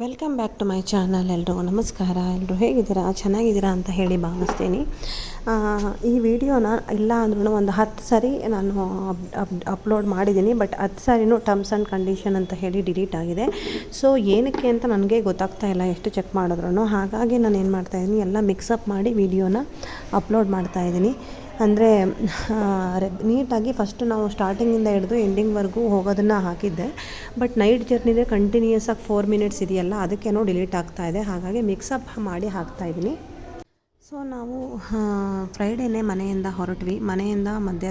Welcome back to my channel ಎಲ್ಲರೂ ನಮಸ್ಕಾರ. ಎಲ್ಲರೂ ಹೇಗಿದ್ದೀರಾ? ಚೆನ್ನಾಗಿದ್ದೀರಾ ಅಂತ ಹೇಳಿ ಭಾವಿಸ್ತೀನಿ. ಈ ವಿಡಿಯೋನ ಇಲ್ಲ ಅಂದ್ರೂ ಒಂದು ಹತ್ತು ಸಾರಿ ನಾನು ಅಪ್ ಅಪ್ಲೋಡ್ ಮಾಡಿದ್ದೀನಿ. ಬಟ್ ಹತ್ತು ಸಾರಿನೂ ಟರ್ಮ್ಸ್ ಆ್ಯಂಡ್ ಕಂಡೀಷನ್ ಅಂತ ಹೇಳಿ ಡಿಲೀಟ್ ಆಗಿದೆ. ಸೊ ಏನಕ್ಕೆ ಅಂತ ನನಗೆ ಗೊತ್ತಾಗ್ತಾ ಇಲ್ಲ ಎಷ್ಟು ಚೆಕ್ ಮಾಡಿದ್ರು ಹಾಗಾಗಿ ನಾನು ಏನು ಮಾಡ್ತಾಯಿದ್ದೀನಿ ಎಲ್ಲ ಮಿಕ್ಸಪ್ ಮಾಡಿ ವಿಡಿಯೋನ ಅಪ್ಲೋಡ್ ಮಾಡ್ತಾಯಿದ್ದೀನಿ ಅಂದರೆ ನೀಟಾಗಿ ಫಸ್ಟ್ ನಾವು ಸ್ಟಾರ್ಟಿಂಗಿಂದ ಹಿಡಿದು ಎಂಡಿಂಗ್ವರೆಗೂ ಹೋಗೋದನ್ನು ಹಾಕಿದ್ದೆ. ಬಟ್ ನೈಟ್ ಜರ್ನಿಗೆ ಕಂಟಿನ್ಯೂಸಾಗಿ ಫೋರ್ ಮಿನಿಟ್ಸ್ ಇದೆಯಲ್ಲ ಅದಕ್ಕೇನೋ ಡಿಲೀಟ್ ಆಗ್ತಾ ಇದೆ. ಹಾಗಾಗಿ ಮಿಕ್ಸಪ್ ಮಾಡಿ ಹಾಕ್ತಾ ಇದ್ದೀನಿ ಸೊ ನಾವು ಫ್ರೈಡೇನೇ ಮನೆಯಿಂದ ಹೊರಟ್ವಿ. ಮನೆಯಿಂದ ಮಧ್ಯ,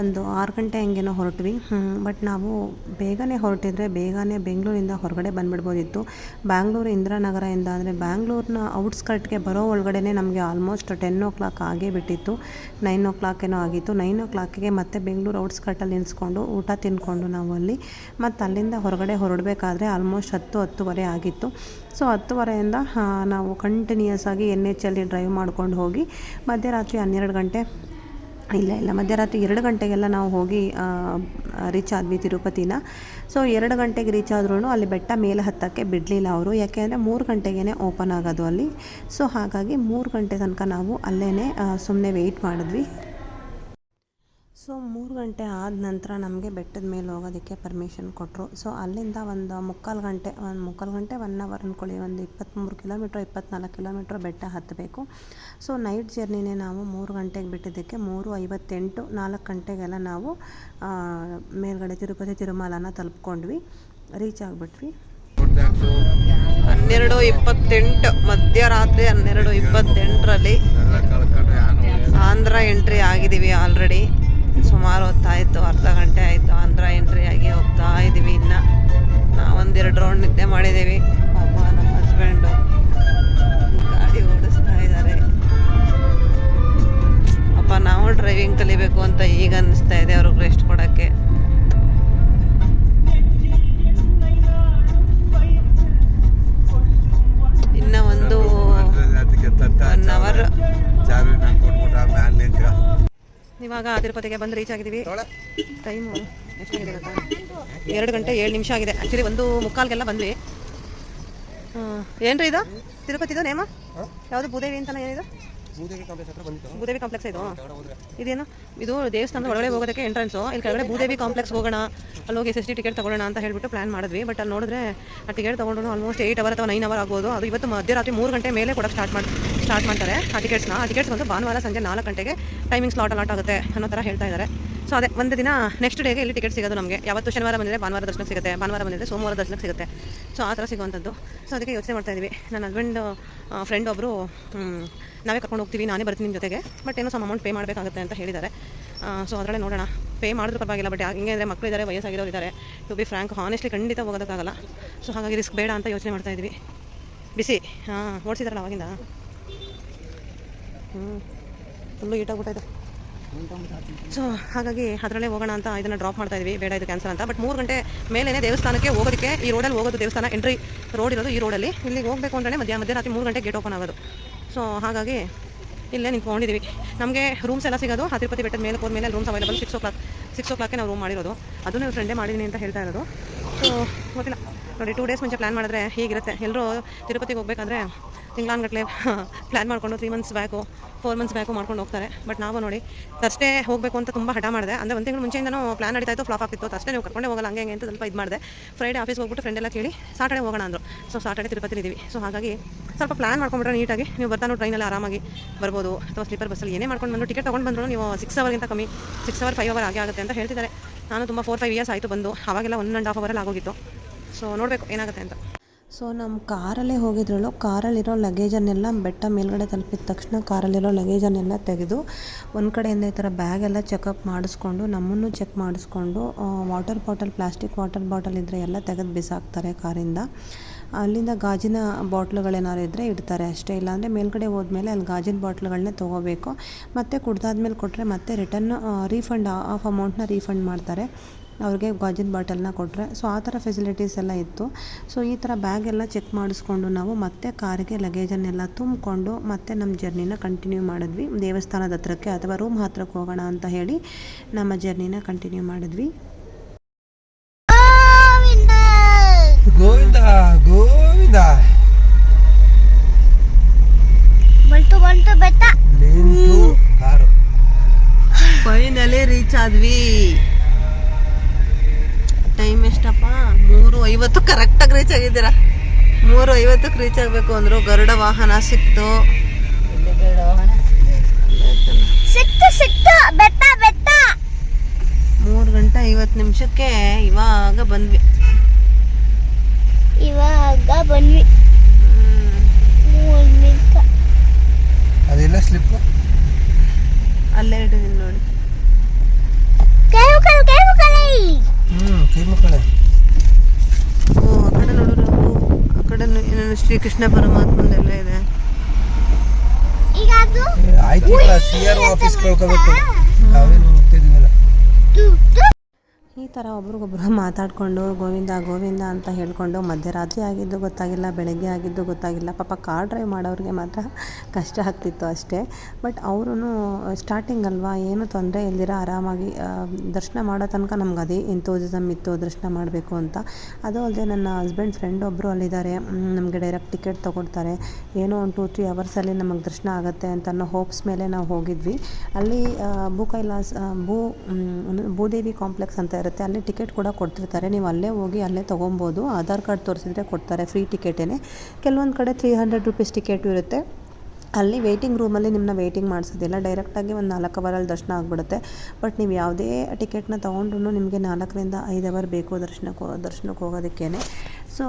ಒಂದು ಆರು ಗಂಟೆ ಹಂಗೇನೋ ಹೊರಟ್ವಿ. ಬಟ್ ನಾವು ಬೇಗನೆ ಹೊರಟಿದ್ರೆ ಬೇಗನೆ ಬೆಂಗಳೂರಿಂದ ಹೊರಗಡೆ ಬಂದುಬಿಡ್ಬೋದಿತ್ತು. ಬ್ಯಾಂಗ್ಳೂರು ಇಂದಿರಾನಗರದಿಂದ ಅಂದರೆ ಬ್ಯಾಂಗ್ಳೂರಿನ ಔಟ್ಸ್ಕರ್ಟ್ಗೆ ಬರೋ ಒಳಗಡೆನೆ ನಮಗೆ ಆಲ್ಮೋಸ್ಟ್ ಟೆನ್ ಓ ಕ್ಲಾಕ್ ಆಗೇ ಬಿಟ್ಟಿತ್ತು. ನೈನ್ ಓ ಕ್ಲಾಕ್ ಏನೋ ಆಗಿತ್ತು. ನೈನ್ ಓ ಕ್ಲಾಕಿಗೆ ಮತ್ತೆ ಬೆಂಗಳೂರು ಔಟ್ಸ್ಕರ್ಟಲ್ಲಿ ನಿಲ್ಸ್ಕೊಂಡು, ಊಟ ತಿಂದ್ಕೊಂಡು ನಾವು ಅಲ್ಲಿ, ಮತ್ತು ಅಲ್ಲಿಂದ ಹೊರಗಡೆ ಹೊರಡಬೇಕಾದ್ರೆ ಆಲ್ಮೋಸ್ಟ್ ಹತ್ತು ಹತ್ತುವರೆ ಆಗಿತ್ತು. ಸೊ ಹತ್ತುವರೆಯಿಂದ ನಾವು ಕಂಟಿನ್ಯೂಸ್ ಆಗಿ ಎನ್ ಎಚ್ ಅಲ್ಲಿ ಡ್ರೈವ್ ಮಾಡ್ಕೊಂಡು ಹೋಗಿ ಮಧ್ಯರಾತ್ರಿ ಹನ್ನೆರಡು ಗಂಟೆ, ಇಲ್ಲ ಇಲ್ಲ, ಮಧ್ಯರಾತ್ರಿ ಎರಡು ಗಂಟೆಗೆಲ್ಲ ನಾವು ಹೋಗಿ ರೀಚ್ ಆದ್ವಿ ತಿರುಪತಿನ. ಸೊ ಎರಡು ಗಂಟೆಗೆ ರೀಚ್ ಆದ್ರೂ ಅಲ್ಲಿ ಬೆಟ್ಟ ಮೇಲೆ ಹತ್ತಕ್ಕೆ ಬಿಡಲಿಲ್ಲ ಅವರು. ಯಾಕೆಂದರೆ ಮೂರು ಗಂಟೆಗೇ ಓಪನ್ ಆಗೋದು ಅಲ್ಲಿ. ಸೊ ಹಾಗಾಗಿ ಮೂರು ಗಂಟೆ ತನಕ ನಾವು ಅಲ್ಲೇ ಸುಮ್ಮನೆ ವೆಯ್ಟ್ ಮಾಡಿದ್ವಿ. ಸೊ ಮೂರು ಗಂಟೆ ಆದ ನಂತರ ನಮಗೆ ಬೆಟ್ಟದ ಮೇಲೆ ಹೋಗೋದಕ್ಕೆ ಪರ್ಮಿಷನ್ ಕೊಟ್ಟರು ಸೊ ಅಲ್ಲಿಂದ ಒಂದು ಮುಕ್ಕಾಲು ಗಂಟೆ ಒಂದು ಮುಕ್ಕಾಲು ಗಂಟೆ ಒನ್ ಅವರ್ ಅಂದ್ಕೊಳ್ಳಿ ಒಂದು ಇಪ್ಪತ್ತ್ಮೂರು ಕಿಲೋಮೀಟ್ರ್ ಇಪ್ಪತ್ತ್ನಾಲ್ಕು ಕಿಲೋಮೀಟ್ರ್ ಬೆಟ್ಟ ಹತ್ತಬೇಕು. ಸೊ ನೈಟ್ ಜರ್ನಿನೇ ನಾವು ಮೂರು ಗಂಟೆಗೆ ಬಿಟ್ಟಿದ್ದಕ್ಕೆ ಮೂರು ಐವತ್ತೆಂಟು ನಾಲ್ಕು ಗಂಟೆಗೆಲ್ಲ ನಾವು ಮೇಲ್ಗಡೆ ತಿರುಪತಿ ತಿರುಮಲನ ತಲುಪ್ಕೊಂಡ್ವಿ. ರೀಚ್ ಆಗಿಬಿಟ್ವಿ. ಹನ್ನೆರಡು ಇಪ್ಪತ್ತೆಂಟು ಮಧ್ಯರಾತ್ರಿ ಹನ್ನೆರಡು ಇಪ್ಪತ್ತೆಂಟರಲ್ಲಿ ಆಂಧ್ರ ಎಂಟ್ರಿ ಆಗಿದ್ದೀವಿ ಆಲ್ರೆಡಿ ಸುಮಾರು ಹೊತ್ತಾಯಿತು ಅರ್ಧ ಗಂಟೆ ಆಯಿತು ಆಂಧ್ರ ಎಂಟ್ರಿ ಆಗಿ ಹೋಗ್ತಾ ಇದ್ದೀವಿ ಇನ್ನು. ನಾವೊಂದೆರಡು ರೌಂಡ್ ನಿದ್ದೆ ಮಾಡಿದ್ದೀವಿ ಪಾಪ ನಮ್ಮ ಹಸ್ಬೆಂಡು ಗಾಡಿ ಓಡಿಸ್ತಾ ಇದ್ದಾರೆ ಅಪ್ಪ ನಾವು ಡ್ರೈವಿಂಗ್ ಕಲಿಬೇಕು ಅಂತ ಈಗ ಅನ್ನಿಸ್ತಾ ಇದೆ ಅವ್ರಿಗೆ ರೆಸ್ಟ್ ಕೊಡೋಕ್ಕೆ. ಇನ್ನು ಒಂದು ಒನ್ ಅವರ್ ಇವಾಗ ತಿರುಪತಿಗೆ ಬಂದು ರೀಚ್ ಆಗಿದ್ದೀವಿ. ಟೈಮು ಎಷ್ಟಾಗಿದೆ ಗೊತ್ತಾ? ಎರಡು ಗಂಟೆ ಏಳು ನಿಮಿಷ ಆಗಿದೆ. ಆ್ಯಕ್ಚುಲಿ ಒಂದು ಮುಕ್ಕಾಲ್ಗೆಲ್ಲ ಬಂದ್ವಿ. ಏನ್ರಿ ಇದು? ತಿರುಪತಿದು ನೇಮ? ಯಾವುದು ಭೂದೇವಿ ಅಂತಲ್ಲ ಏನಿದು? ಭೂದೇವಿ ಕಾಂಪ್ಲೆಕ್ಸ್ ಇದು? ಇದೇನು? ಇದು ದೇವಸ್ಥಾನದ ಒಳಗಡೆ ಹೋಗೋದಕ್ಕೆ ಎಂಟ್ರೆನ್ಸು ಇಲ್ಲಿ ಕೆಳಗಡೆ ಭೂದೇವಿ ಕಾಂಪ್ಲೆಕ್ಸ್ ಹೋಗೋಣ ಅಲ್ಲಿ ಹೋಗಿ ಎಸ್ ಎಸ್ ಟಿ ಟಿಕೆಟ್ ತಗೊಳ್ಳೋಣ ಅಂತ ಹೇಳ್ಬಿಟ್ಟು ಪ್ಲಾನ್ ಮಾಡಿದ್ವಿ. ಬಟ್ ಅಲ್ಲಿ ನೋಡಿದ್ರೆ ಆ ಟಿಕೆಟ್ ತೊಗೊಂಡು ಆಲ್ಮೋಸ್ಟ್ ಏಯ್ಟ್ ಅವರ್ ಅಥವಾ ನೈನ್ ಅವರ್ ಆಗ್ಬೋದು. ಅದು ಇವತ್ತು ಮಧ್ಯರಾತ್ರಿ ಮೂರು ಗಂಟೆ ಮೇಲೆ ಕೊಡೋಕ್ಕೆ ಸ್ಟಾರ್ಟ್ ಮಾಡಿ ಸ್ಟಾರ್ಟ್ ಮಾಡ್ತಾರೆ. ಆ ಟಿಕೆಟ್ಸ್ನ ಆ ಟಿಕೆಟ್ಸ್ ಬಂದು ಭಾನುವಾರ ಸಂಜೆ ನಾಲ್ಕು ಗಂಟೆಗೆ ಟೈಮಿಂಗ್ ಸ್ಲಾಟ್ ಅಲಾಟ್ ಆಗುತ್ತೆ ಅನ್ನೋ ಥರ ಹೇಳ್ತಾ ಇದ್ದಾರೆ ಸೊ ಅದೇ ಒಂದು ದಿನ ನೆಕ್ಸ್ಟ್ ಡೇಗೆ ಇಲ್ಲಿ ಟಿಕೆಟ್ ಸಿಗೋದು ನಮಗೆ. ಯಾವತ್ತು ಶನಿವಾರ ಬಂದರೆ ಭಾನುವಾರ ದರ್ಶನಕ್ಕೆ ಸಿಗುತ್ತೆ. ಭಾನುವಾರ ಬಂದರೆ ಸೋಮವಾರ ದರ್ಶನಕ್ಕೆ ಸಿಗುತ್ತೆ. ಸೊ ಆ ಥರ ಸಿಗುವಂಥದ್ದು. ಸೊ ಅದಕ್ಕೆ ಯೋಚನೆ ಮಾಡ್ತಾ ಇದ್ವಿ. ನನ್ನ ಹಸ್ಬೆಂಡ್ ಫ್ರೆಂಡ್ ಒಬ್ಬರು ನಾವೇ ಕರ್ಕೊಂಡು ಹೋಗ್ತೀವಿ, ನಾನೇ ಬರ್ತೀನಿ ನಿಮ್ಮ ಜೊತೆಗೆ. ಬಟ್ ಏನೋ ಸಮ್ ಅಮೌಂಟ್ ಪೇ ಮಾಡಬೇಕಾಗುತ್ತೆ ಅಂತ ಹೇಳಿದ್ದಾರೆ. ಸೊ ಅದರಲ್ಲೇ ನೋಡೋಣ. ಪೇ ಮಾಡಿದ್ರು ಪರವಾಗಿಲ್ಲ ಬಟ್ ಹಿಂಗೆ ಅಂದರೆ ಮಕ್ಕಳು ಇದ್ದಾರೆ ವಯಸ್ಸಾಗಿರೋರು ಇದ್ದಾರೆ ಟು ಬಿ ಫ್ರ್ಯಾಂಕ್ ಹಾನೆಸ್ಟ್ಲಿ ಖಂಡಿತ ಹೋಗೋದಕ್ಕಾಗಲ್ಲ. ಸೊ ಹಾಗಾಗಿ ರಿಸ್ಕ್ ಬೇಡ ಅಂತ ಯೋಚನೆ ಮಾಡ್ತಾ ಇದ್ವಿ. ಬಿಸಿ. ಹಾಂ, ಓಡಿಸಿದಾರಲ್ಲ ಅವಾಗಿಂದ? ಹ್ಞೂ ಫುಲ್ಲು ಈಟಾಗ್ಬಿಟ್ಟೈತೆ ಸೊ ಹಾಗಾಗಿ ಅದರಲ್ಲೇ ಹೋಗೋಣ ಅಂತ ಇದನ್ನು ಡ್ರಾಪ್ ಮಾಡ್ತಾ ಇದ್ವಿ. ಬೇಡ, ಇದು ಕ್ಯಾನ್ಸಲ್ ಅಂತ. ಬಟ್ ಮೂರು ಗಂಟೆ ಮೇಲೇ ದೇವಸ್ಥಾನಕ್ಕೆ ಹೋಗೋದಕ್ಕೆ ಈ ರೋಡಲ್ಲಿ ಹೋಗೋದು ದೇವಸ್ಥಾನ ಎಂಟ್ರಿ ರೋಡ್ ಇರೋದು ಈ ರೋಡಲ್ಲಿ ಇಲ್ಲಿಗೆ ಹೋಗಬೇಕು ಅಂದರೆ ಮಧ್ಯಾಹ್ನ, ಮಧ್ಯರಾತ್ರಿ ಮೂರು ಗಂಟೆ ಗೇಟ್ ಓಪನ್ ಆಗೋದು. ಸೊ ಹಾಗಾಗಿ ಇಲ್ಲೇ ನಿಂತ್ಕೊಂಡಿದ್ದೀವಿ ನಮಗೆ ರೂಮ್ಸ್ ಎಲ್ಲ ಸಿಗೋದು. ತಿರುಪತಿ ಬೆಟ್ಟದ ಮೇಲೆ ಹೋದ್ಮೇಲೆ rooms available six o'clock six ಓ ಕ್ಲಾಕೇ ನಾವು ರೂಮ್ ಮಾಡಿರೋದು. ಅದನ್ನು ಫ್ರೆಂಡೇ ಮಾಡಿದ್ದೀನಿ ಅಂತ ಹೇಳ್ತಾ ಇರೋದು. ಸೊ ಗೊತ್ತಿಲ್ಲ. ನೋಡಿ ಟೂ ಡೇಸ್ ಮುಂಚೆ ಪ್ಲ್ಯಾನ್ ಮಾಡಿದ್ರೆ ಹೀಗಿರುತ್ತೆ. ಎಲ್ಲರೂ ತಿರುಪತಿಗೆ ಹೋಗ್ಬೇಕಾದ್ರೆ ತಿಂಗಳಾನ್ಗಟ್ಲೆ ಪ್ಲ್ಯಾನ್ ಮಾಡಿಕೊಂಡು three months back four months back ಮಾಡ್ಕೊಂಡು ಹೋಗ್ತಾರೆ. ಬಟ್ ನಾವು ನೋಡಿ ತರ್ಸ್ಡೇ ಹೋಗಬೇಕು ಅಂತ ತುಂಬ ಹಠ ಮಾಡಿದೆ. ಅಂದರೆ ಒಂದು ತಿಂಗಳು ಮುಂಚೆಯಿಂದನೂ ಪ್ಲಾನ್ ನಡೀತಾ ಇತ್ತು ಫ್ಲಾಪ್ ಆಗ್ತಿತ್ತು. ಅಷ್ಟೇ ನೀವು ಕರ್ಕೊಂಡೇ ಹೋಗಲ್ಲ, ಹಂಗೆ ಹಂಗೆ ಅಂತ ಸ್ವಲ್ಪ ಇದು ಮಾಡಿದೆ. ಫ್ರೈಡೇ ಆಫೀಸ್ಗೆ ಹೋಗ್ಬಿಟ್ಟು ಫ್ರೆಂಡ್ ಎಲ್ಲ ಕೇಳಿ ಸಾಟರ್ಡೆ ಹೋಗೋಣ ಅಂದರು. ಸೊ ಸಾಟರ್ಡೆ ತಿರುಪತಿ ಇದ್ದೀವಿ ಸೊ ಹಾಗಾಗಿ ಸ್ವಲ್ಪ ಪ್ಲ್ಯಾನ್ ಮಾಡ್ಕೊಂಡ್ಬಿಟ್ರೆ ನೀಟಾಗಿ ನೀವು ಬರ್ತಾನೋ ಟ್ರೈನಲ್ಲಿ ಆರಾಮಾಗಿ ಬರ್ಬೋದು. ಅಥವಾ ಸ್ಲೀಪರ್ ಬಸ್ಸಲ್ಲಿ ಏನೇ ಮಾಡ್ಕೊಂಡು ಬಂದು ಟಿಕೆಟ್ ತೊಗೊಂಡು ಬಂದರು, ನೀವು ಸಿಕ್ಸ್ ಅವರ್ಗಿಂತ ಕಮ್ಮಿ ಸಿಕ್ಸ್ ಅವರ್ ಫೈವ್ ಅವರ್ ಆಗೇ ಆಗುತ್ತೆ ಅಂತ ಹೇಳ್ತಿದ್ದಾರೆ. ನಾನು ತುಂಬ ಫೋರ್ ಫೈವ್ ಇಯರ್ಸ್ ಆಯಿತು ಬಂದು. ಅವಾಗೆಲ್ಲ ಒನ್ ಆ್ಯಂಡ್ ಹಾಫ್ ಅವರಲ್ಲಿ ಆಗೋಗಿತ್ತು. ಸೊ ನೋಡಬೇಕು ಏನಾಗುತ್ತೆ ಅಂತ. ಸೊ ನಮ್ಮ ಕಾರಲ್ಲೇ ಹೋಗಿದ್ರಲ್ಲೋ, ಕಾರಲ್ಲಿರೋ ಲಗೇಜನ್ನೆಲ್ಲ ಬೆಟ್ಟ ಮೇಲ್ಗಡೆ ತಲುಪಿದ ತಕ್ಷಣ ಕಾರಲ್ಲಿರೋ ಲಗೇಜನ್ನೆಲ್ಲ ತೆಗೆದು ಒಂದು ಕಡೆಯಿಂದ ಈ ಥರ ಬ್ಯಾಗೆಲ್ಲ ಚೆಕಪ್ ಮಾಡಿಸ್ಕೊಂಡು, ನಮ್ಮನ್ನು ಚೆಕ್ ಮಾಡಿಸ್ಕೊಂಡು water bottle plastic water bottle ಇದ್ದರೆ ಎಲ್ಲ ತೆಗೆದು ಬಿಸಾಕ್ತಾರೆ ಕಾರಿಂದ. ಅಲ್ಲಿಂದ ಗಾಜಿನ ಬಾಟ್ಲುಗಳೇನಾದ್ರು ಇದ್ದರೆ ಇಡ್ತಾರೆ ಅಷ್ಟೇ. ಇಲ್ಲಾಂದರೆ ಮೇಲ್ಗಡೆ ಹೋದ್ಮೇಲೆ ಅಲ್ಲಿ ಗಾಜಿನ ಬಾಟ್ಲುಗಳನ್ನೇ ತೊಗೋಬೇಕು. ಮತ್ತು ಕುಡ್ದಾದ್ಮೇಲೆ ಕೊಟ್ಟರೆ ಮತ್ತೆ ರಿಟರ್ನ್ ರೀಫಂಡ್ ಆಫ್ ಅಮೌಂಟನ್ನ ರೀಫಂಡ್ ಮಾಡ್ತಾರೆ. ಅವ್ರಿಗೆ ಗಾಜಿನ ಬಾಟಲ್ನ ಕೊಟ್ಟರೆ ಸೊ ಆ ಥರ ಫೆಸಿಲಿಟೀಸ್ ಎಲ್ಲ ಇತ್ತು. ಸೊ ಈ ಥರ ಬ್ಯಾಗ್ ಎಲ್ಲ ಚೆಕ್ ಮಾಡಿಸ್ಕೊಂಡು ನಾವು ಮತ್ತೆ ಕಾರಿಗೆ ಲಗೇಜನ್ನೆಲ್ಲ ತುಂಬಿಕೊಂಡು ಮತ್ತೆ ನಮ್ಮ ಜರ್ನಿನ ಕಂಟಿನ್ಯೂ ಮಾಡಿದ್ವಿ. ದೇವಸ್ಥಾನದ ಹತ್ರಕ್ಕೆ ಅಥವಾ ರೂಮ್ ಹತ್ರಕ್ಕೆ ಹೋಗೋಣ ಅಂತ ಹೇಳಿ ನಮ್ಮ ಜರ್ನಿನ ಕಂಟಿನ್ಯೂ ಮಾಡಿದ್ವಿ. ಗೋವಿಂದ ಗೋವಿಂದ. ಬಂತು ಬಂತು ಬೆಟ್ಟ. ಫೈನಲಿ ರೀಚ್ ಆದ್ವಿ. ಆಗಿದ್ದೀರಾ? ಮೂರು ಐವತ್ತಕ್ಕೆ ರೀಚ್ ಆಗಬೇಕು ಅಂದರು ಗರುಡ ವಾಹನ ಸಿಕ್ತು. ಸಿಕ್ತು ಸಿಕ್ತು. ಬೆಟ್ಟ ಬೆಟ್ಟ. ಮೂರು ಗಂಟೆ ಐವತ್ತು ನಿಮಿಷಕ್ಕೆ ಇವಾಗ ಬಂದ್ವಿ. ಇವಾಗ ಬಂದ್ವಿ. ಮೂರು ನಿಮಿಷ. ಅದೆಲ್ಲ ಸ್ಲಿಪ್ ಅಲ್ಲೇ ಇಟ್ಟಿದ್ದೀನಿ ನೋಡಿ. ಕೈ ಮುಕ್ಕಳು ಕೈ ಮುಕ್ಕಳೆ ಹ್ಮ್ ಕೈ ಮಕ್ಕಳೇ ಓ ಆ ಕಡೆ ನೋಡಿದ್ರು ಆ ಕಡೆ ಏನೇನು ಶ್ರೀಕೃಷ್ಣ ಪರಮಾತ್ಮಂದೆಲ್ಲ ಇದೆ. ಈಗ ಅದು ಆಯ್ತು ಸಿ ಆರ್ ಆಫೀಸ್ ಕಳ್ಕೋಬೇಕು. ನಾವೇನು ಹೋಗ್ತಿದೀವಲ್ಲ ತು ಈ ಥರ ಒಬ್ರಿಗೊಬ್ರು ಮಾತಾಡಿಕೊಂಡು, ಗೋವಿಂದ ಗೋವಿಂದ ಅಂತ ಹೇಳಿಕೊಂಡು ಮಧ್ಯರಾತ್ರಿ ಆಗಿದ್ದು ಗೊತ್ತಾಗಿಲ್ಲ, ಬೆಳಗ್ಗೆ ಆಗಿದ್ದು ಗೊತ್ತಾಗಿಲ್ಲ. ಪಾಪ ಕಾರ್ ಡ್ರೈವ್ ಮಾಡೋರಿಗೆ ಮಾತ್ರ ಕಷ್ಟ ಆಗ್ತಿತ್ತು ಅಷ್ಟೇ. ಬಟ್ ಅವರೂ ಸ್ಟಾರ್ಟಿಂಗ್ ಅಲ್ವಾ, ಏನು ತೊಂದರೆ ಇಲ್ದಿರ ಆರಾಮಾಗಿ ದರ್ಶನ ಮಾಡೋ ತನಕ ನಮ್ಗೆ ಅದೇ ಎಂತೋಸಿಸಮ್ ಇತ್ತು, ದರ್ಶನ ಮಾಡಬೇಕು ಅಂತ. ಅದು ಅಲ್ಲದೆ ನನ್ನ ಹಸ್ಬೆಂಡ್ ಫ್ರೆಂಡ್ ಒಬ್ಬರು ಅಲ್ಲಿದ್ದಾರೆ. ನಮಗೆ ಡೈರೆಕ್ಟ್ ಟಿಕೆಟ್ ತೊಗೊಡ್ತಾರೆ. ಏನೋ ಒಂದು ಟೂ ತ್ರೀ ಅವರ್ಸಲ್ಲಿ ನಮಗೆ ದರ್ಶನ ಆಗುತ್ತೆ ಅಂತ ಅನ್ನೋ ಹೋಪ್ಸ್ ಮೇಲೆ ನಾವು ಹೋಗಿದ್ವಿ. ಅಲ್ಲಿ ಭೂ ಕೈಲಾಸ ಭೂ ಭೂದೇವಿ ಕಾಂಪ್ಲೆಕ್ಸ್ ಅಂತ ಇರುತ್ತೆ ಅಲ್ಲಿ ಟಿಕೆಟ್ ಕೂಡ ಕೊಡ್ತಿರ್ತಾರೆ. ನೀವು ಅಲ್ಲೇ ಹೋಗಿ ಅಲ್ಲೇ ತೊಗೊಬೋದು. ಆಧಾರ್ ಕಾರ್ಡ್ ತೋರಿಸಿದ್ರೆ ಕೊಡ್ತಾರೆ. ಫ್ರೀ ಟಿಕೆಟೇ ಕೆಲವೊಂದು ಕಡೆ ತ್ರೀ ಹಂಡ್ರೆಡ್ ರುಪೀಸ್ ಟಿಕೆಟು ಇರುತ್ತೆ. ಅಲ್ಲಿ ವೇಟಿಂಗ್ ರೂಮಲ್ಲಿ ನಿಮ್ಮನ್ನ ವೇಟಿಂಗ್ ಮಾಡಿಸೋದಿಲ್ಲ. ಡೈರೆಕ್ಟಾಗಿ ಒಂದು ನಾಲ್ಕು ಅವರಲ್ಲಿ ದರ್ಶನ ಆಗಿಬಿಡುತ್ತೆ. ಬಟ್ ನೀವು ಯಾವುದೇ ಟಿಕೆಟ್ನ ತೊಗೊಂಡ್ರು ನಿಮಗೆ ನಾಲ್ಕರಿಂದ ಐದು ಅವರ್ ಬೇಕು ದರ್ಶನಕ್ಕೆ ದರ್ಶನಕ್ಕೆ ಹೋಗೋದಕ್ಕೇ ಸೊ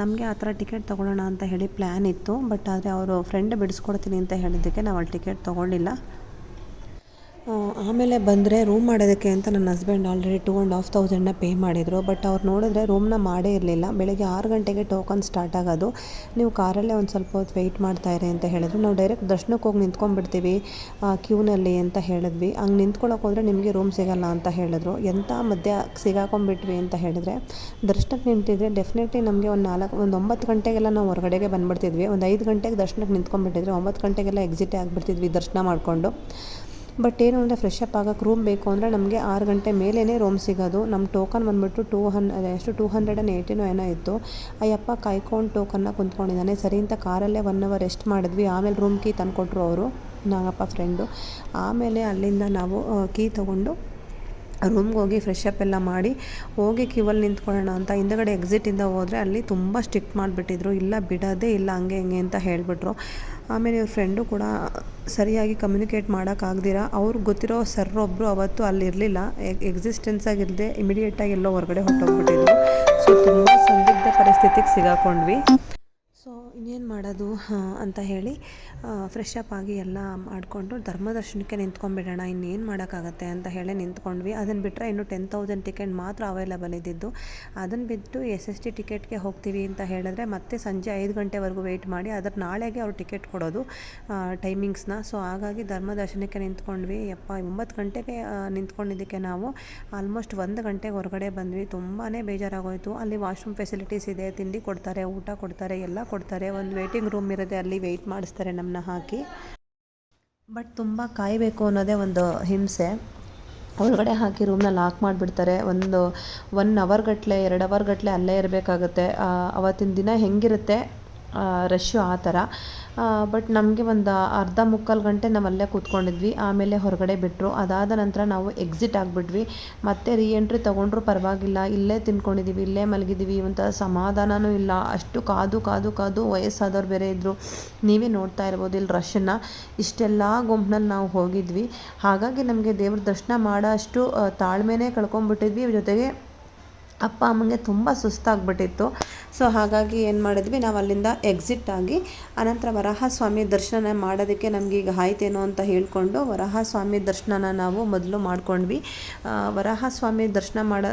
ನಮಗೆ ಆ ಥರ ಟಿಕೆಟ್ ತೊಗೊಳ್ಳೋಣ ಅಂತ ಹೇಳಿ ಪ್ಲ್ಯಾನ್ ಇತ್ತು. ಬಟ್ ಆದರೆ ಅವರು ಫ್ರೆಂಡ್ ಬಿಡಿಸ್ಕೊಡ್ತೀನಿ ಅಂತ ಹೇಳಿದ್ದಕ್ಕೆ ನಾವು ಅಲ್ಲಿ ಟಿಕೆಟ್ ತೊಗೊಳ್ಳಿಲ್ಲ ಆ, ಆಮೇಲೆ ಬಂದರೆ ರೂಮ್ ಮಾಡೋದಕ್ಕೆ ಅಂತ ನನ್ನ husband already two and half ತೌಸಂಡ್ನ pay ಮಾಡಿದರು. ಬಟ್ ಅವ್ರು ನೋಡಿದ್ರೆ ರೂಮ್ನ ಮಾಡೇ ಇರಲಿಲ್ಲ. ಬೆಳಗ್ಗೆ ಆರು ಗಂಟೆಗೆ ಟೋಕನ್ ಸ್ಟಾರ್ಟ್ ಆಗೋದು. ನೀವು ಕಾರಲ್ಲೇ ಒಂದು ಸ್ವಲ್ಪ ಹೊತ್ತು ವೆಯ್ಟ್ ಮಾಡ್ತಾ ಇರಿ ಅಂತ ಹೇಳಿದ್ರು. ನಾವು ಡೈರೆಕ್ಟ್ ದರ್ಶನಕ್ಕೆ ಹೋಗಿ ನಿಂತ್ಕೊಂಡ್ಬಿಡ್ತೀವಿ ಕ್ಯೂನಲ್ಲಿ ಅಂತ ಹೇಳಿದ್ವಿ. ಹಂಗೆ ನಿಂತ್ಕೊಳ್ಳೋಕೆ ಹೋದರೆ ನಿಮಗೆ ರೂಮ್ ಸಿಗಲ್ಲ ಅಂತ ಹೇಳಿದ್ರು. ಎಂಥ ಮಧ್ಯ ಸಿಗಾಕೊಂಡ್ಬಿಟ್ವಿ ಅಂತ ಹೇಳಿದ್ರೆ ದರ್ಶನಕ್ಕೆ ನಿಂತಿದ್ರೆ ಡೆಫಿನೆಟ್ಲಿ ನಮಗೆ ಒಂದು ನಾಲ್ಕು, ಒಂದು ಒಂಬತ್ತು ಗಂಟೆಗೆಲ್ಲ ನಾವು ಹೊರಗಡೆಗೆ ಬಂದುಬಿಡ್ತಿದ್ವಿ. ಒಂದು ಐದು ಗಂಟೆಗೆ ದರ್ಶನಕ್ಕೆ ನಿಂತ್ಕೊಂಡ್ಬಿಟ್ಟಿದ್ರೆ. ಒಂಬತ್ತು ಗಂಟೆಗೆಲ್ಲ ಎಕ್ಸಿಟ್ ಆಗಿಬಿಡ್ತಿದ್ವಿ ದರ್ಶನ ಮಾಡಿಕೊಂಡು. ಬಟ್ ಏನು ಅಂದರೆ ಫ್ರೆಶ್ ಅಪ್ ಆಗೋಕ್ಕೆ ರೂಮ್ ಬೇಕು ಅಂದರೆ ನಮಗೆ ಆರು ಗಂಟೆ ಮೇಲೇ ರೂಮ್ ಸಿಗೋದು. ನಮ್ಮ ಟೋಕನ್ ಬಂದುಬಿಟ್ಟು ಟೂ ಹನ್ ಎಷ್ಟು ಟೂ ಹಂಡ್ರೆಡ್ ಆ್ಯಂಡ್ ಏಯ್ಟಿನೋ ಏನೋ ಇತ್ತು. ಅಯ್ಯಪ್ಪ ಕಾಯ್ಕೊಂಡು ಟೋಕನ್ನ ಕುಂತ್ಕೊಂಡಿದ್ದಾನೆ. ಸರಿ ಅಂತ ಕಾರಲ್ಲೇ ಒನ್ ಅವರ್ ರೆಸ್ಟ್ ಮಾಡಿದ್ವಿ. ಆಮೇಲೆ ರೂಮ್ ಕೀ ತಂದುಕೊಟ್ರು ಅವರು, ನಾಗಪ್ಪ ಫ್ರೆಂಡು ಆಮೇಲೆ ಅಲ್ಲಿಂದ ನಾವು ಕೀ ತೊಗೊಂಡು ರೂಮ್ಗೆ ಹೋಗಿ ಫ್ರೆಶ್ ಎಲ್ಲ ಮಾಡಿ ಹೋಗಿ ಕ್ಯೂವಲ್ಲಿ ನಿಂತ್ಕೊಳ್ಳೋಣ ಅಂತ ಹಿಂದಗಡೆ ಎಕ್ಸಿಟಿಂದ ಹೋದರೆ ಅಲ್ಲಿ ತುಂಬ ಸ್ಟ್ರಿಕ್ಟ್ ಮಾಡಿಬಿಟ್ಟಿದ್ರು. ಇಲ್ಲ ಬಿಡೋದೇ ಇಲ್ಲ, ಹಂಗೆ ಹಿಂಗೆ ಅಂತ ಹೇಳಿಬಿಟ್ರು. ಆಮೇಲೆ ಇವ್ರ ಫ್ರೆಂಡು ಕೂಡ ಸರಿಯಾಗಿ ಕಮ್ಯುನಿಕೇಟ್ ಮಾಡೋಕ್ಕಾಗ್ದಿರ. ಅವ್ರಿಗೆ ಗೊತ್ತಿರೋ ಸರ್ ಒಬ್ಬರು ಅವತ್ತು ಅಲ್ಲಿರಲಿಲ್ಲ. ಎಕ್ಸಿಸ್ಟೆನ್ಸ್ ಆಗಿಲ್ಲದೆ ಇಮಿಡಿಯೇಟಾಗಿ ಎಲ್ಲೋ ಹೊರಗಡೆ ಹೊರಟೋಗ್ಬಿಟ್ಟಿದ್ರು. ಸೊ ತುಂಬ ಸಂದಿಗ್ಧ ಪರಿಸ್ಥಿತಿಗೆ ಸಿಗಾಕೊಂಡ್ವಿ. ಸೊ ಇನ್ನೇನು ಮಾಡೋದು ಅಂತ ಹೇಳಿ. ಫ್ರೆಶ್ ಅಪ್ ಆಗಿ ಎಲ್ಲ ಮಾಡಿಕೊಂಡು ಧರ್ಮದರ್ಶನಕ್ಕೆ ನಿಂತ್ಕೊಂಡ್ಬಿಡೋಣ, ಇನ್ನೇನು ಮಾಡೋಕ್ಕಾಗತ್ತೆ ಅಂತ ಹೇಳಿ ನಿಂತ್ಕೊಂಡ್ವಿ. ಅದನ್ನು ಬಿಟ್ಟರೆ ಇನ್ನು ಟೆನ್ ತೌಸಂಡ್ ಟಿಕೆಟ್ ಮಾತ್ರ ಅವೈಲಬಲ್ ಇದ್ದಿದ್ದು. ಅದನ್ನು ಬಿಟ್ಟು ಎಸ್ ಎಸ್ ಟಿ ಟಿಕೆಟ್ಗೆ ಹೋಗ್ತೀವಿ ಅಂತ ಹೇಳಿದ್ರೆ ಮತ್ತೆ ಸಂಜೆ ಐದು ಗಂಟೆವರೆಗೂ ವೆಯ್ಟ್ ಮಾಡಿ, ಅದ್ರ ನಾಳೆಗೆ ಅವ್ರು ಟಿಕೆಟ್ ಕೊಡೋದು ಟೈಮಿಂಗ್ಸ್ನ ಸೊ ಹಾಗಾಗಿ ಧರ್ಮದರ್ಶನಕ್ಕೆ ನಿಂತ್ಕೊಂಡ್ವಿ. ಯಪ್ಪ, ಒಂಬತ್ತು ಗಂಟೆಗೆ ನಿಂತ್ಕೊಂಡಿದ್ದಕ್ಕೆ ನಾವು ಆಲ್ಮೋಸ್ಟ್ ಒಂದು ಗಂಟೆಗೆ ಹೊರಗಡೆ ಬಂದ್ವಿ. ತುಂಬಾ ಬೇಜಾರಾಗೋಯಿತು. ಅಲ್ಲಿ ವಾಶ್ರೂಮ್ ಫೆಸಿಲಿಟೀಸ್ ಇದೆ, ತಿಂಡಿ ಕೊಡ್ತಾರೆ, ಊಟ ಕೊಡ್ತಾರೆ, ಎಲ್ಲ ಕೊಡ್ತಾರೆ. ಒಂದು ವೇಟಿಂಗ್ ರೂಮ್ ಇರುತ್ತೆ ಅಲ್ಲಿ ವೆಯ್ಟ್ ಮಾಡಿಸ್ತಾರೆ ನಮ್ಮನ್ನ ಹಾಕಿ. ಬಟ್ ತುಂಬ ಕಾಯಬೇಕು ಅನ್ನೋದೇ ಒಂದು ಹಿಂಸೆ. ಒಳಗಡೆ ಹಾಕಿ ರೂಮ್ನ ಲಾಕ್ ಮಾಡಿಬಿಡ್ತಾರೆ. ಒಂದು ಒನ್ ಅವರ್ ಗಟ್ಟಲೆ ಎರಡು ಅವರ್ ಗಟ್ಟಲೆ ಅಲ್ಲೇ ಇರಬೇಕಾಗುತ್ತೆ. ಅವತ್ತಿನ ದಿನ ಹೆಂಗಿರುತ್ತೆ? ರಶ್ಶು ಆ ಥರ. ಬಟ್ ನಮಗೆ ಒಂದು ಅರ್ಧ ಮುಕ್ಕಾಲು ಗಂಟೆ ನಾವು ಅಲ್ಲೇ ಕೂತ್ಕೊಂಡಿದ್ವಿ. ಆಮೇಲೆ ಹೊರಗಡೆ ಬಿಟ್ಟರು ಅದಾದ ನಂತರ ನಾವು ಎಕ್ಸಿಟ್ ಆಗಿಬಿಟ್ವಿ. ಮತ್ತೆ ರೀ ಎಂಟ್ರಿ ತೊಗೊಂಡ್ರು ಪರವಾಗಿಲ್ಲ. ಇಲ್ಲೇ ತಿನ್ಕೊಂಡಿದ್ದೀವಿ ಇಲ್ಲೇ ಮಲಗಿದ್ದೀವಿ ಒಂಥರ ಸಮಾಧಾನವೂ ಇಲ್ಲ. ಅಷ್ಟು ಕಾದು ಕಾದು ಕಾದು ವಯಸ್ಸಾದವ್ರು ಬೇರೆ ಇದ್ದರು ನೀವೇ ನೋಡ್ತಾ ಇರ್ಬೋದು ಇಲ್ಲಿ ರಶ್ಶನ್ನು ಇಷ್ಟೆಲ್ಲ ಗುಂಪಿನಲ್ಲಿ ನಾವು ಹೋಗಿದ್ವಿ. ಹಾಗಾಗಿ ನಮಗೆ ದೇವ್ರ ದರ್ಶನ ಮಾಡೋ ಅಷ್ಟು ತಾಳ್ಮೆನೇ ಕಳ್ಕೊಂಡ್ಬಿಟ್ಟಿದ್ವಿ. ಜೊತೆಗೆ ಅಪ್ಪ ಅಮ್ಮಂಗೆ ತುಂಬ ಸುಸ್ತಾಗ್ಬಿಟ್ಟಿತ್ತು. ಸೊ ಹಾಗಾಗಿ ಏನು ಮಾಡಿದ್ವಿ, ನಾವು ಅಲ್ಲಿಂದ ಎಕ್ಸಿಟ್ ಆಗಿ ಅನಂತರ ವರಾಹಸ್ವಾಮಿ ದರ್ಶನ ಮಾಡೋದಕ್ಕೆ ನಮಗೆ ಈಗ ಆಯ್ತೇನೋ ಅಂತ ವರಹ ಸ್ವಾಮಿ ದರ್ಶನನ ನಾವು ಮೊದಲು ಮಾಡ್ಕೊಂಡ್ವಿ. ವರಹ ಸ್ವಾಮಿ ದರ್ಶನ ಮಾಡ,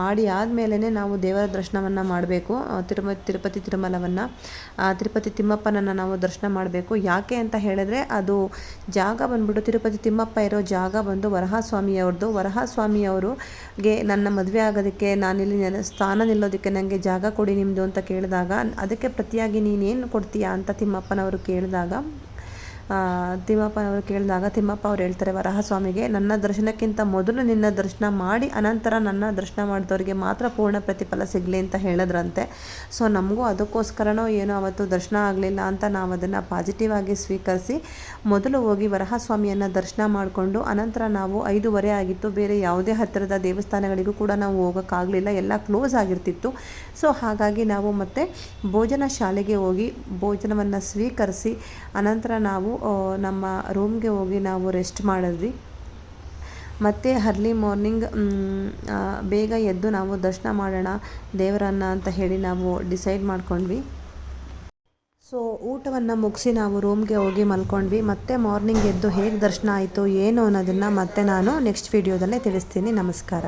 ಮಾಡಿ ಆದಮೇಲೆ ನಾವು ದೇವರ ದರ್ಶನವನ್ನು ಮಾಡಬೇಕು. ತಿರುಮ, ತಿರುಪತಿ ತಿರುಮಲವನ್ನು ತಿರುಪತಿ ತಿಮ್ಮಪ್ಪನನ್ನು ನಾವು ದರ್ಶನ ಮಾಡಬೇಕು. ಯಾಕೆ ಅಂತ ಹೇಳಿದ್ರೆ, ಅದು ಜಾಗ ಬಂದ್ಬಿಟ್ಟು ತಿರುಪತಿ ತಿಮ್ಮಪ್ಪ ಇರೋ ಜಾಗ ಬಂದು ವರಹಸ್ವಾಮಿಯವ್ರದ್ದು ವರಹಸ್ವಾಮಿಯವ್ರಿಗೆ ನನ್ನ ಮದುವೆ ಆಗೋದಕ್ಕೆ ನಾನಿಲ್ಲಿ ನೆಲ ಸ್ಥಾನ ನಿಲ್ಲೋದಕ್ಕೆ ನನಗೆ ಜಾಗ ಕೊಡಿ ನಿಮ್ಮದು ಅಂತ ಕೇಳಿದಾಗ, ಅದಕ್ಕೆ ಪ್ರತಿಯಾಗಿ ನೀನೇನು ಕೊಡ್ತೀಯಾ ಅಂತ ತಿಮ್ಮಪ್ಪನವರು ಕೇಳಿದಾಗ ಆ, ತಿಮ್ಮಪ್ಪನವರು ಕೇಳಿದಾಗ ತಿಮ್ಮಪ್ಪ ಅವ್ರು ಹೇಳ್ತಾರೆ ವರಹಸ್ವಾಮಿಗೆ ನನ್ನ ದರ್ಶನಕ್ಕಿಂತ ಮೊದಲು ನಿನ್ನ ದರ್ಶನ ಮಾಡಿ ಅನಂತರ ನನ್ನ ದರ್ಶನ ಮಾಡಿದವರಿಗೆ ಮಾತ್ರ ಪೂರ್ಣ ಪ್ರತಿಫಲ ಸಿಗಲಿ ಅಂತ ಹೇಳಿದ್ರಂತೆ. ಸೊ ನಮಗೂ ಅದಕ್ಕೋಸ್ಕರನೋ ಏನೋ ಅವತ್ತು ದರ್ಶನ ಆಗಲಿಲ್ಲ ಅಂತ ನಾವು ಅದನ್ನು ಪಾಸಿಟಿವ್ ಆಗಿ ಸ್ವೀಕರಿಸಿ ಮೊದಲು ಹೋಗಿ ವರಹ ಸ್ವಾಮಿಯನ್ನು ದರ್ಶನ ಮಾಡಿಕೊಂಡು ಅನಂತರ ನಾವು ಐದೂವರೆ ಆಗಿತ್ತು. ಬೇರೆ ಯಾವುದೇ ಹತ್ತಿರದ ದೇವಸ್ಥಾನಗಳಿಗೂ ಕೂಡ ನಾವು ಹೋಗೋಕ್ಕಾಗಲಿಲ್ಲ. ಎಲ್ಲ ಕ್ಲೋಸ್ ಆಗಿರ್ತಿತ್ತು. ಸೊ ಹಾಗಾಗಿ ನಾವು ಮತ್ತೆ ಭೋಜನ ಶಾಲೆಗೆ ಹೋಗಿ ಭೋಜನವನ್ನು ಸ್ವೀಕರಿಸಿ ಅನಂತರ ನಾವು ನಮ್ಮ ರೂಮ್ಗೆ ಹೋಗಿ ನಾವು ರೆಸ್ಟ್ ಮಾಡಿದ್ವಿ. ಮತ್ತು ಅರ್ಲಿ ಮಾರ್ನಿಂಗ್ ಬೇಗ ಎದ್ದು ನಾವು ದರ್ಶನ ಮಾಡೋಣ, ದೇವರನ್ನ ಅಂತ ಹೇಳಿ ನಾವು ಡಿಸೈಡ್ ಮಾಡ್ಕೊಂಡ್ವಿ. ಸೊ ಊಟವನ್ನು ಮುಗಿಸಿ ನಾವು ರೂಮ್ಗೆ ಹೋಗಿ ಮಲ್ಕೊಂಡ್ವಿ. ಮತ್ತೆ ಮಾರ್ನಿಂಗ್ ಎದ್ದು ಹೇಗೆ ದರ್ಶನ ಆಯಿತು, ಏನು ಅನ್ನೋದನ್ನು ಮತ್ತೆ ನಾನು ನೆಕ್ಸ್ಟ್ ವೀಡಿಯೋದಲ್ಲೇ ತಿಳಿಸ್ತೀನಿ. ನಮಸ್ಕಾರ.